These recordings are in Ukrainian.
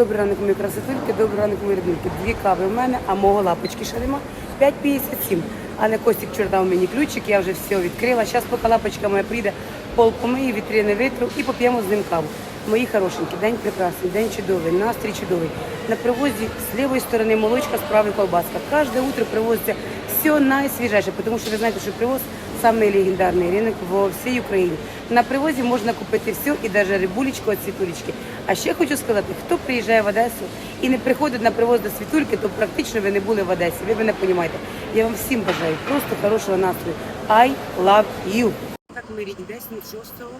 Добрий ранок, мої красотульки, добрий ранок, мої рідненькі. Дві кави в мене, а мого лапочки ще нема. 5,57. Але Костік вчора дав мені ключик, я вже все відкрила. Зараз поки лапочка моя прийде, пол помию, вітрини витру і поп'ємо з ним каву. Мої хорошенькі, день прекрасний, день чудовий, настрій чудовий. На привозі з лівої сторони молочка, з правої колбаска. Кожне утро привозиться все найсвіжіше, тому що ви знаєте, що привоз самий легендарний ринок во всій Україні. На привозі можна купити все і навіть рибулечку від світулечки. А ще хочу сказати, хто приїжджає в Одесу і не приходить на привоз до світульки, то практично ви не були в Одесі. Ви мене розумієте. Я вам всім бажаю просто хорошого настрою. I love you. Так ми рідні десь шостого,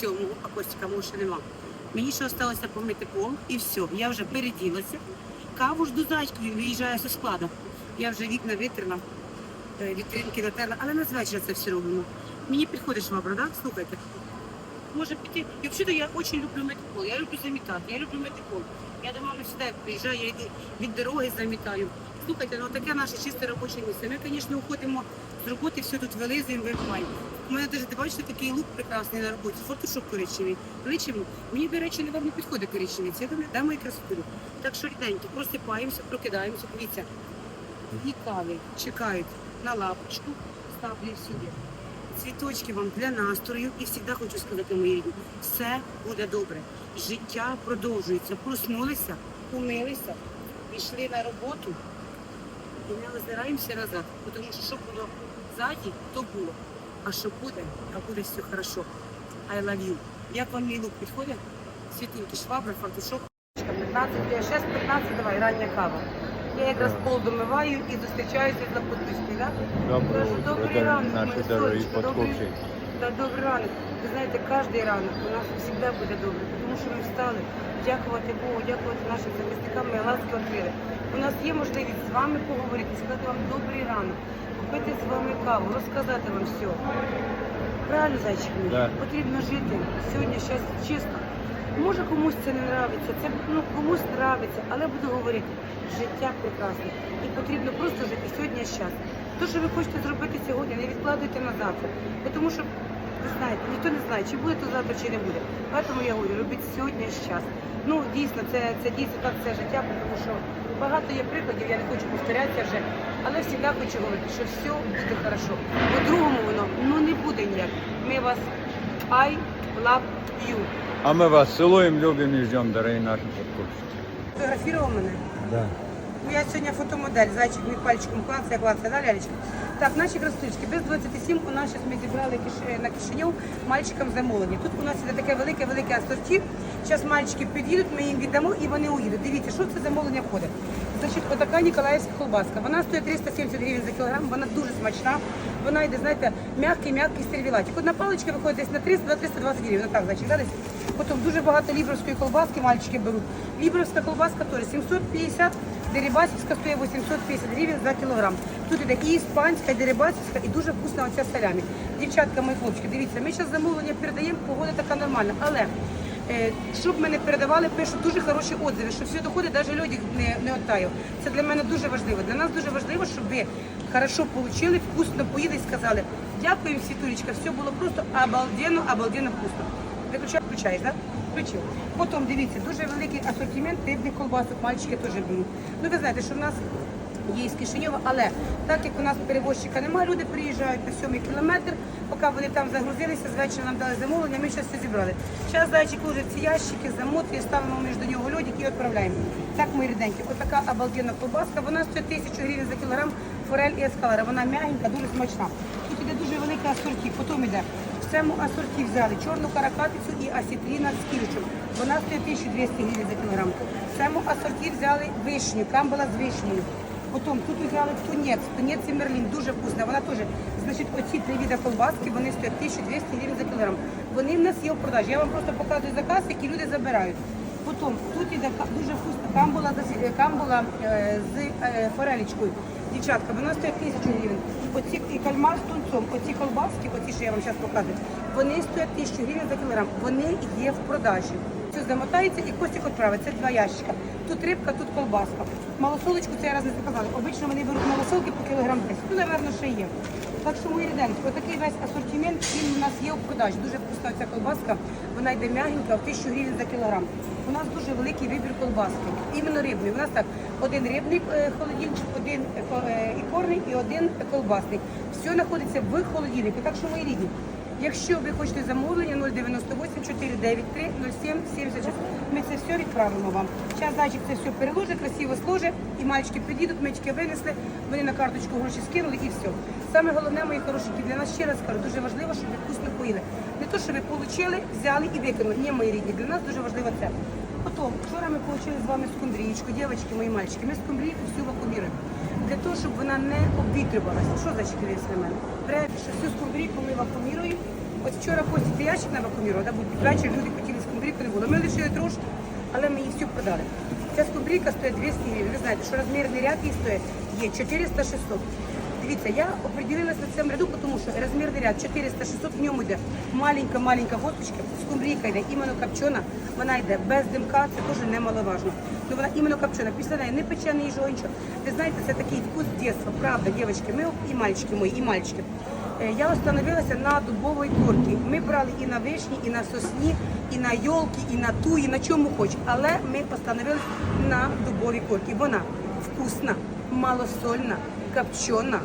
сьомого, а Костіка мого ще нема. Мені ще залишилося помити пол і все. Я вже переділася. Каву ж жду зайчкою, виїжджаю зі складу. Я вже вікна витерла, вітринки натерла, але на це все робимо. Мені підходить швабра, так? Слухайте. Може піти. І взагалі я дуже люблю мити пол. Я люблю замітати, я люблю мити. Я до мами завжди приїжджаю, я йду від дороги замітаю. Слухайте, ну таке наше чисте робоче місце. Ми, звісно, уходимо з роботи, все тут вилизуємо, вимиваємо. У мене теж, бачите, такий лук прекрасний на роботі, фотошоп коричневий. Личимо. Мені, до речі, недавно підходить коричневий. Це да, мої красотулі. Так що ріденькі, просипаємося, прокидаємося, дивіться. Дві кави чекають на лапочку, ставлю сюди. Цвіточки вам для настрою і завжди хочу сказати, мої рідні, все буде добре. Життя продовжується. Проснулися, умилися, пішли на роботу і не озираємося назад. Тому що що було ззаді, то було. А що буде, а буде все хорошо. I love you. Як вам мій лук підходить? Світинки, швабра, фартушок. 15, я зараз 15, давай, рання кава. Я якраз пол домиваю і зустрічаюся з напутницькою, так? Добрий ранок, наші дорогі сонечко, добрий- добрий ранок. Ви знаєте, кожен ранок у нас завжди буде добре, тому що ми встали. Дякувати Богу, дякувати нашим захисникам, ласки відкрили. У нас є можливість з вами поговорити, сказати вам добрий ранок, купити з вами каву, розказати вам все. Правильно, зайчик? Да. Потрібно жити сьогодні, щас, чесно. Може комусь це не нравиться, це ну комусь нравиться, але буду говорити, життя прекрасне. І потрібно просто жити сьогодні час. То, що ви хочете зробити сьогодні, не відкладуйте на завтра. Тому що ви знаєте, ніхто не знає, чи буде то завтра, чи не буде. Тому я говорю, робіть сьогодні час. Ну дійсно, це, це дійсно так це життя, тому що багато є прикладів, я не хочу повторятися вже, але завжди хочу говорити, що все буде хорошо. По-другому воно ну не буде ніяк. Ми вас I love you. А ми вас цілуємо, любимо і ждемо, дорогі наші подкупщики. Фотографував мене. Да. Ну, я сьогодні фотомодель, зайчик мій пальчиком клацає, клацає, да, лялечка? Так, наші красоточки, без 27 у нас зараз ми зібрали киш- на Кишиньов мальчикам замовлення. Тут у нас іде таке велике-велике асорті. Зараз мальчики під'їдуть, ми їм віддамо і вони уїдуть. Дивіться, що це замовлення входить. Значить, отака Ніколаївська колбаска. Вона стоїть 370 гривень за кілограм, вона дуже смачна. Вона йде, знаєте, м'який, м'який сервілатик. Одна паличка виходить десь на 300 320 гривень. Ну так, значить, да, десь. Потім дуже багато лібровської колбаски мальчики беруть. Лібровська колбаска теж 750 Дерибасівська стоїть 850 гривень за кілограм. Тут іде і іспанська, і дерибасівська, і дуже вкусна оця салямі. Дівчатка, мої хлопчики, дивіться, ми зараз замовлення передаємо, погода така нормальна. Але е, щоб ми не передавали, пишуть дуже хороші отзиви, що все доходить, навіть льодик не, не оттаяв. Це для мене дуже важливо. Для нас дуже важливо, щоб ви хорошо отримали, вкусно поїли і сказали, дякуємо, Світулечка, все було просто обалденно, обалденно вкусно. Виключай, включаєш, так? Включив. Потім дивіться, дуже великий асортимент рибних колбасок, мальчики теж беруть. Ну ви знаєте, що в нас є із Кишиньова, але так як у нас перевозчика немає, люди приїжджають на сьомий кілометр, поки вони там загрузилися, з вечора нам дали замовлення, ми зараз все зібрали. Зараз зайчик ложить ці ящики, замотує, ставимо між нього льодик і відправляємо. Так, мої ріденькі, отака обалденна колбаска, вона стоїть тисячу гривень за кілограм, форель і ескалера, вона м'ягенька, дуже смачна. Тут іде дуже велика асорті, потім іде цьому асорті взяли чорну каракатицю і асітріна з кірчем. Вона стоїть 1200 гривень за кілограм. Цьому асорті взяли вишню, камбала з вишнею. Потім тут взяли тунець, тунець і мерлін, дуже вкусна. Вона теж, значить, оці три види колбаски, вони стоять 1200 гривень за кілограм. Вони в нас є в продажі. Я вам просто показую заказ, які люди забирають. Потім тут іде дуже вкусна камбула, з- е, камбула е, з е, форелечкою. Дівчатка, вона стоїть тисячу гривень. Оці і кальмар з тунцом, оці колбаски, оці, що я вам зараз показую, вони стоять тисячу гривень за кілограм. Вони є в продажі. Все замотається і костик відправить. Це два ящика. Тут рибка, тут колбаска. Малосолочку це я раз не сказала. Обично вони беруть малосолки по кілограм 10. Ну, напевно, ще є. Так що мої ріденькі, отакий весь асортимент, він у нас є в продажі. Дуже вкусна ця колбаска, вона йде м'ягенька, в 1000 гривень за кілограм. У нас дуже великий вибір колбаски, іменно рибний. У нас так, один рибний е, холодильник, один е, е, ікорний і один колбасний. Все знаходиться в холодильнику. Так що мої рідні. Якщо ви хочете замовлення 098 493 07 76, ми це все відправимо вам. Зараз зайчик це все переложить, красиво сложить, і мальчики підійдуть, мальчики винесли, вони на карточку гроші скинули і все. Саме головне, мої хорошенькі, для нас ще раз кажу, дуже важливо, щоб ви вкусно поїли. Не то, що ви отримали, взяли і викинули. Ні, мої рідні, для нас дуже важливо це. Потім, вчора ми отримали з вами скумбрієчку, дівчатки, мої мальчики. Ми скумбрійку всю вакууміруємо. Для того, щоб вона не обвітрювалася. Що за на мене? Берете, що всю скумбрійку ми вакууміруємо. От вчора Костя ящик не вакуумірував, да, будь вечір люди хотіли скумбрійку, не було. Ми лишили трошки, але ми її всю продали. Ця скумбрійка стоїть 200 гривень. Ви знаєте, що розмірний ряд її стоїть є 400-600. Дивіться, я определилась на цьому ряду, тому що розмірний ряд 400-600, в ньому йде маленька-маленька госточка, скумбрійка йде іменно копчена, вона йде без димка, це теж немаловажно. Ну вона іменно копчена, після неї не нічого, нічого. Ви знаєте, це такий вкус дитинства, правда, дівчатки, ми і мальчики мої, і мальчики. Е, Я остановилася на дубовій корці. Ми брали і на вишні, і на сосні, і на йолки, і на туї, на чому хоч. Але ми остановилися на дубовій корці. Вона вкусна, малосольна, копчена,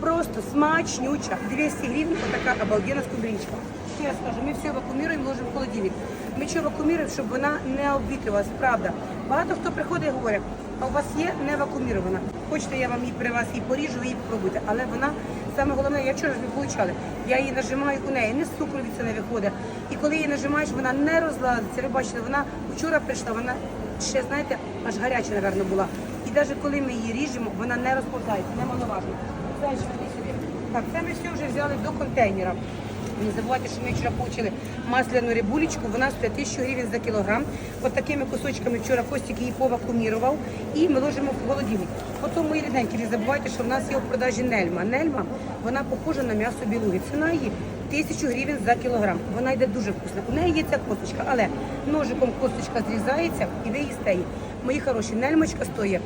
просто смачнюча. 200 гривень, така обалденна скумбричка. Ще раз кажу, ми все вакууміруємо, ложимо в холодильник. Ми що вакууміруємо, щоб вона не обвітрювалася, правда. Багато хто приходить і говорить, а у вас є не вакуумірована. Хочете, я вам її при вас і поріжу, ви її попробуйте. Але вона, саме головне, я вчора ж ви получали, я її нажимаю у неї, не з цукру від це не виходить. І коли її нажимаєш, вона не розладиться. Ви бачите, вона вчора прийшла, вона ще, знаєте, аж гаряча, напевно, була. І навіть коли ми її ріжемо, вона не розповзається, немаловажно. Так, це ми все вже взяли до контейнера. Не забувайте, що ми вчора отримали масляну рибулечку, вона стоїть 1000 гривень за кілограм. От такими кусочками вчора Костік її повакуумірував і ми ложимо в холодильник. Потім, мої рідненькі, не забувайте, що в нас є в продажі нельма. Нельма, вона похожа на м'ясо білуги. Ціна її 1000 гривень за кілограм. Вона йде дуже вкусна. У неї є ця косточка, але ножиком косточка зрізається і ви їсте її. Мої хороші, нельмочка стоїть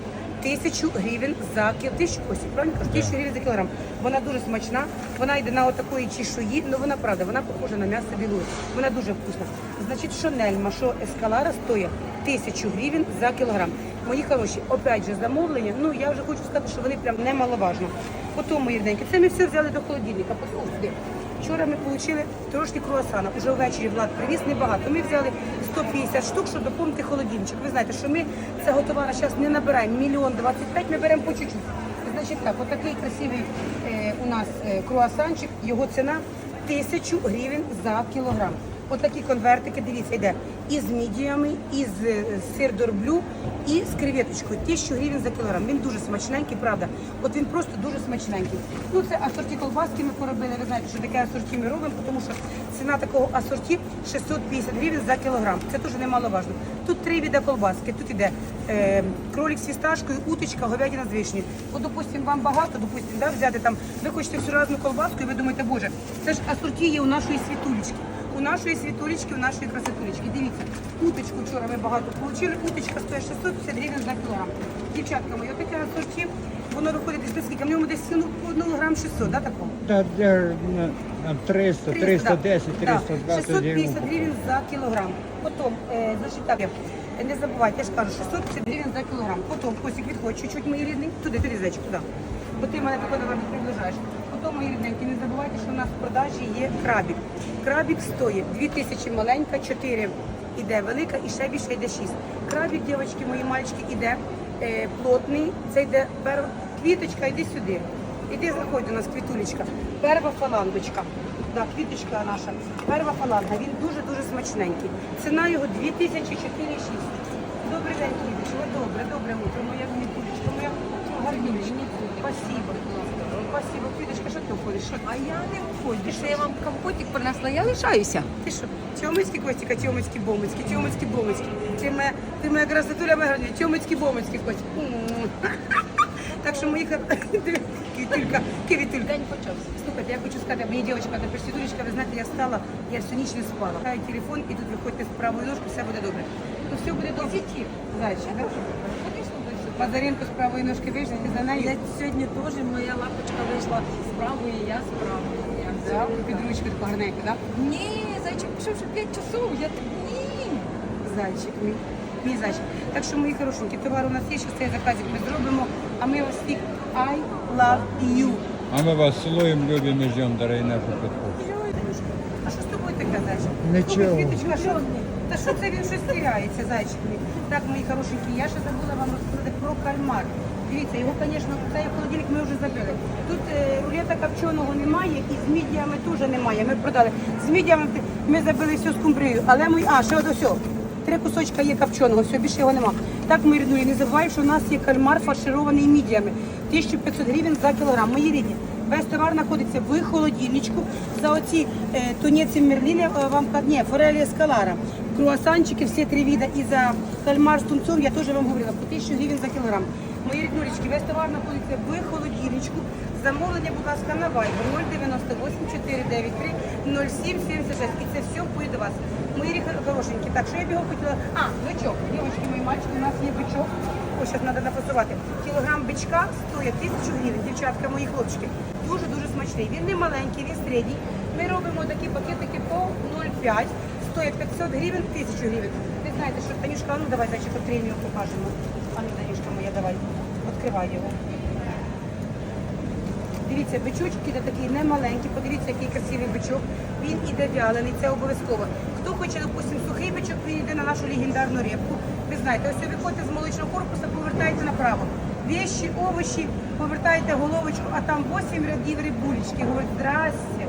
тисячу гривень за. Тисячу Костік, правильно кажу? Тисячу гривень за кілограм. Вона дуже смачна, вона йде на отакої чешуї, ну вона правда, вона похожа на м'ясо білуги. Вона дуже вкусна. Значить, що нельма, що ескалара стоїть тисячу гривень за кілограм. Мої хороші, опять же, замовлення, ну я вже хочу сказати, що вони прям немаловажно. Потім, мої рідненькі, це ми все взяли до холодильника. Ось сюди. Вчора ми отримали трошки круасана. Уже ввечері Влад привіз небагато. Ми взяли 150 штук, щоб доповнити холодильничок. Ви знаєте, що ми це товару зараз не набираємо мільйон 25, ми беремо по чуть-чуть. Значить так, отакий красивий е, у нас е, круасанчик, його ціна 1000 гривень за кілограм. Отакі конвертики, дивіться, йде і з мідіями, і з е, сир дорблю, і з креветочкою. 1000 гривень за кілограм. Він дуже смачненький, правда. От він просто дуже смачненький. Ну це асорті колбаски ми поробили. Ви знаєте, що таке асорті ми робимо, тому що ціна такого асорті 650 гривень за кілограм. Це дуже немаловажно. Тут три віда колбаски. Тут іде е, кролик з фісташкою, уточка, говядина з вишнею. От, допустим, вам багато, допустим, да, взяти там, ви хочете всю разну колбаску, і ви думаєте, боже, це ж асорті є у нашої світулечки. У нашої світулечки, у нашої красотулечки. Дивіться, уточку вчора ми багато отримали. Уточка стоїть 650 гривень за кілограм. Дівчатка мої, отаке асорті, воно виходить десь скільки, в ньому десь ну, по 1 грам 600, да, такого? Та на 300, 310, да. 320 650 гривень. гривень за кілограм. Потім, е, значить так, е, не забувайте, я ж кажу, 650 гривень за кілограм. Потім, Косик, відходь чуть-чуть, мої рідні, туди, туди, зайчик, туди. Бо ти мене тако добре приближаєш. Потім, мої рідненькі, не забувайте, що у нас в продажі є крабік. Крабік стоїть 2000 маленька, 4 іде велика і ще більше йде 6. Крабік, дівчатки, мої мальчики, іде е, плотний, це йде перва квіточка, йди сюди. Іди заходь до нас, квітулечка. Перва фалангочка. Да, квіточка наша. Перва фаланга. Він дуже-дуже смачненький. Ціна його 2004,6. Добрий день, квіточка. Добре, добре утро. Моя квітулечка, моя гарнючка. Спасибо. Спасибо. Квіточка, що ти входиш? Що? А я не входжу, що я вам компотик принесла, я лишаюся. Ти що? Тьомицькі Костіка, тьомицькі бомицькі, тьомицькі бомицькі. Ти моя, ти моя красотуля, моя гарнюня, тьомицькі бомицькі Костік. Так що мої квітулька, квітулька. День почався. Слухайте, я хочу сказати, мені дівчинка на проституточка, ви знаєте, я встала, я всю ніч не спала. Хай телефон і тут виходьте з правою ножки, все буде добре. то все буде добре. Зайчик, да? Базаренко з правої ножки вийшли, ти за нею. Я сьогодні теж моя лапочка вийшла з правої, я з правої. Да, під ручку таку гарненьку, да? Ні, зайчик пішов вже 5 часов. Я так ні. Зайчик мій. Мій зайчик. Так що, мої хорошенькі, товар у нас є, що цей заказик ми зробимо, а ми вас всіх I love you. А ми вас цілуємо, любимо і ждемо, дорогі наші підписники. А що з тобою таке, зайчик? Нічого. Квіточка, що? Та що це він щось тіряється, зайчик мій? Так, мої хорошенькі, я ще забула вам розказати про кальмар. Дивіться, його, звісно, цей холодильник ми вже забили. Тут е, рулета копченого немає і з мідіями теж немає. Ми продали. З мідіями ми забили все з кумбрію. Але ми, а, ще ось. Три кусочка є копченого, все, більше його нема. Так, мої ріднулі, не забувайте, що у нас є кальмар фарширований мідіями. 1500 гривень за кілограм. Мої рідні. Весь товар знаходиться в холодильничку. За оці е, тунеці мерліни е, вам ні, форелі скалара. Круасанчики, всі три вида. І за кальмар з тунцом я теж вам говорила, по 1000 гривень за кілограм. Мої ріднулечки, весь товар знаходиться в холодильничку. Замовлення, будь ласка, на Viber 098 493 0776. І це все буде до вас. Мої хорошенькі. Так, що я б його хотіла. А, бичок. Дівчатки, мої мальчики, у нас є бичок. Ось зараз треба напасувати. Кілограм бичка стоїть 1000 гривень. Дівчатка, мої хлопчики. Дуже-дуже смачний. Він не маленький, він середній. Ми робимо такі пакетики по 0,5. Стоїть 500 гривень, 1000 гривень. Ви знаєте, що Танюшка, ну давай відкриємо його, покажемо. А ну, Танюшка моя, давай. Відкривай його. Дивіться, бичочок іде такий немаленький, подивіться, який красивий бичок. Він іде вялений, це обов'язково. Хто хоче, допустим, сухий бичок, він йде на нашу легендарну рибку. Ви знаєте, ось ви виходите з молочного корпусу, повертаєте направо. Вещі, овочі, повертаєте головочку, а там 8 рядів рибулечки. Говорить, здрасте,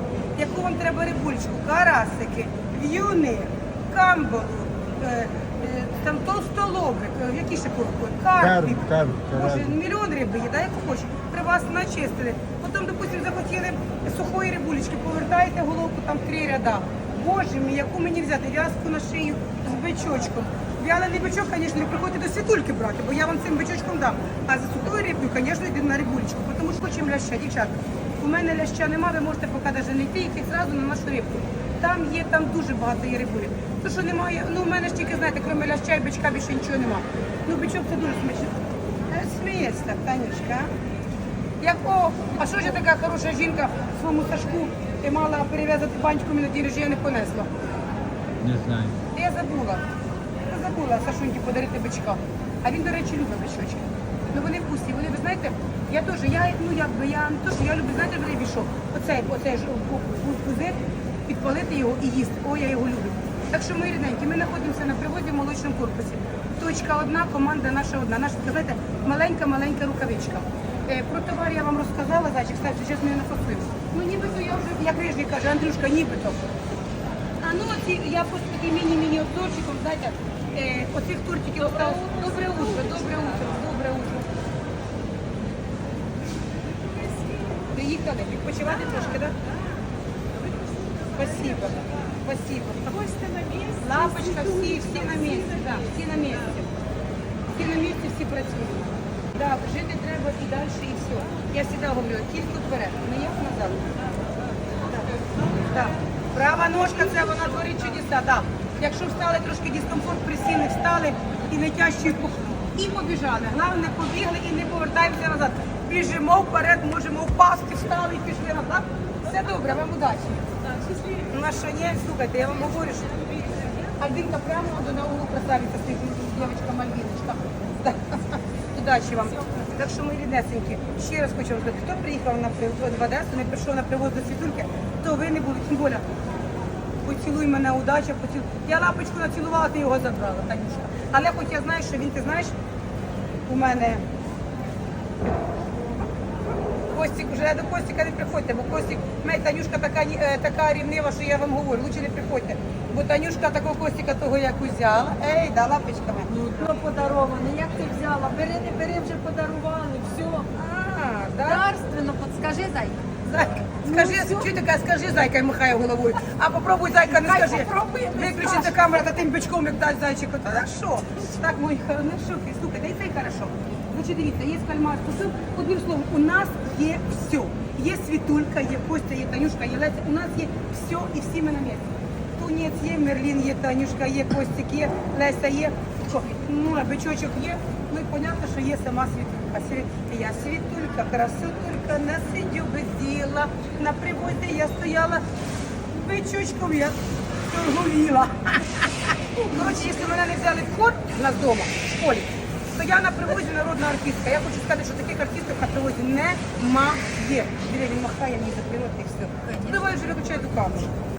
яку вам треба рибулечку? Карасики, в'юни, камбалу, е, е, там толстолобик, е, які ще курки? Карпік. Карп, карп, Боже, карп. мільйон риби є, да, як хочеш. При вас начистили. Потім, допустим, захотіли сухої рибулечки, повертаєте головку там три ряда. Боже мій, яку мені взяти? В'язку на шию з бичочком. Вялений бичок, звісно, не приходьте до світульки брати, бо я вам цим бичочком дам. А за сухою рибкою, звісно, йдемо на рибулечку, тому що хочемо ляща, дівчата. У мене ляща нема, ви можете поки навіть не йти, йти зразу на нашу рибку. Там є, там дуже багато є рибулі. То, що немає, ну в мене ж тільки, знаєте, крім ляща і бичка більше нічого нема. Ну, бичок це дуже смачно. Е, Сміється так, Танюшка. Як о, а що ж я така хороша жінка своєму Сашку ти мала перев'язати банчку мені на день рождення, не понесла. Не знаю. Я забула. Я забула Сашуньки подарити бичка. А він, до речі, любить бичочки. Ну вони вкусні, вони, ви знаєте, я теж, я, ну якби, я не то, що я люблю, знаєте, що я бішов? Оцей, оцей ж бу- бу- бузик, підпалити його і їсти. О, я його люблю. Так що ми рідненькі, ми знаходимося на приводі в молочному корпусі. Точка одна, команда наша одна. Наша, знаєте, маленька-маленька рукавичка. Е, Про товар я вам розказала, зайчик, кстати, зараз мене нафасую. Ну нібито я вже, як рижний каже, Андрюшка, нібито. А ну оці, я просто такий міні-міні обзорчиком, знаєте, е, оцих тортиків осталось. Добре утро, добре утро, добре утро. Приїхали, відпочивати трошки, так? Спасибо. Спасибо. Лапочка, всі, всі на місці, да, всі на місці. Всі на місці, всі працюють. Да, жити треба і далі, і все. Я завжди говорю, тільки вперед, не як назад. Так. Права ножка це вона творить чудеса. Так. Якщо встали трошки дискомфорт, присіли, встали і летящі по- і побіжали. Головне, побігли і не повертаємося назад. Біжимо вперед, можемо впасти, встали і пішли назад. Все добре, вам удачі. Ну а що ні, слухайте, я вам говорю, що Альбінка прямо до на углу красавиця стоїть, дівчинка Мальвіночка. Удачі вам. Так що, мої ріднесенькі, ще раз хочу вам сказати, хто приїхав на в Одесу, не прийшов на привоз до світульки, то ви не були. Тим більше, поцілуй мене, удача, поцілуй. Я лапочку націлувала, ти його забрала, Танюшка. Але хоч я знаю, що він, ти знаєш, у мене Костік, вже до Костіка не приходьте, бо Костік, мене Танюшка така, е, така рівнива, що я вам говорю, лучше не приходьте. Бо Танюшка такого Костіка того як узяла. Ей, да, лапочками. Ну, подароване. Як ти взяла? Бери, не бери, вже подарували. Все. А, да? Дарственно, подскажи, зай. Зайка, скажи, Ну, чуй така, скажи, зайка, і махає головою. А попробуй, зайка, не Хай скажи. попробує, не Виключиться камера та тим бичком, як дасть зайчику. Та що? Так, мої хо- ну слухайте, і це й хорошо. Значить, дивіться, є кальмар, кусок. Одним словом, у нас є все. Є світулька, є Костя, є Танюшка, є Леся. У нас є все і всі ми на місці. Тунець є, Мерлін є, Танюшка є, Костик є, Леся є. Ну, а бичочок є. Ну і понятно, що є сама світулька. Я світулька, красотулька, на сидю без діла. На привозі я стояла, бичочком я торгувіла. Коротше, якщо мене не взяли в хор в нас вдома, в школі, я на привозі народна артистка. Я хочу сказати, що таких артистів на привозі немає. Біля він махає мені за і все. Давай вже виключай ту камеру.